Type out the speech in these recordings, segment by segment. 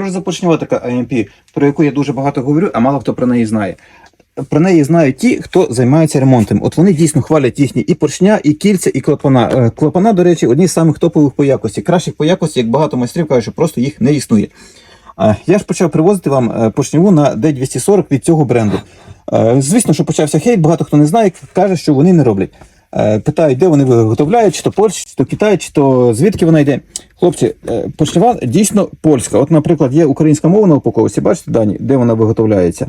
Що ж за така AMP, про яку я дуже багато говорю, а мало хто про неї знає. Про неї знають ті, хто займається ремонтом. От вони дійсно хвалять їхні і поршня, і кільця, і клапана. Е, Клапана, до речі, одні з самих топових по якості. Кращих по якості, як багато майстрів кажуть, що просто їх не існує. Е, Я ж почав привозити вам е, поршневу на D240 від цього бренду. Звісно, що почався хейт, багато хто не знає, каже, що вони не роблять. Питають, де вони виготовляють, чи то Польща, чи то Китай, чи то звідки вона йде. Хлопці, е, дійсно польська. От, наприклад, є українська мова на упаковці, бачите дані, де вона виготовляється.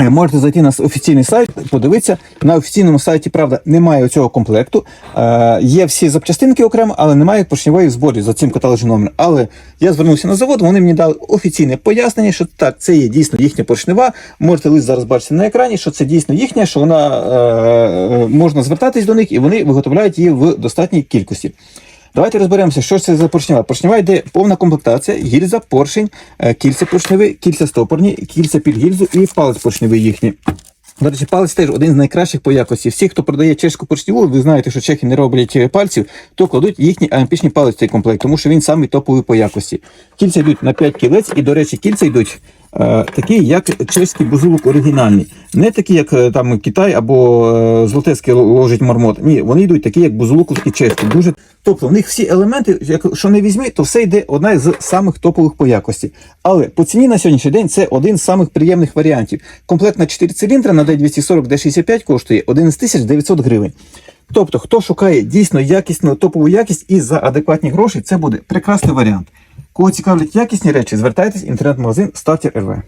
Е, Можете зайти на офіційний сайт, подивитися. На офіційному сайті, правда, немає цього комплекту. Е, є всі запчастинки окремо, але немає поршневої в зборі за цим каталожним номером. Але я звернувся на завод, вони мені дали офіційне пояснення, що так, це є дійсно їхня поршнева. Можете лист зараз бачити на екрані, що це дійсно їхня, що вона е, можна звертатись до них і вони виготовляють її в достатній кількості. Давайте розберемося, що це за поршнева. Поршнева йде повна комплектація, гільза, поршень, е, кільця поршневі, кільця стопорні, кільця під гільзу і палець поршневий їхній. До речі, палець теж один з найкращих по якості. Всі, хто продає чешську поршневу, ви знаєте, що чехи не роблять е, пальців, то кладуть їхній ампічний палець цей комплект, тому що він самий топовий по якості. Кільця йдуть на 5 кілець, і, до речі, кільця йдуть е, такі, як чеський бузулок оригінальний. Не такі, як е, там Китай або е, Золотецький ложить мармот. Ні, вони йдуть такі, як бузулуковські чеські. Дуже Тобто в них всі елементи, як що не візьми, то все йде одна з самих топових по якості. Але по ціні на сьогоднішній день це один з самих приємних варіантів. Комплект на 4 циліндри на D240 D65 коштує 11 900 гривень. Тобто, хто шукає дійсно якісну топову якість і за адекватні гроші, це буде прекрасний варіант. Кого цікавлять якісні речі, звертайтесь в інтернет-магазин Starter RV.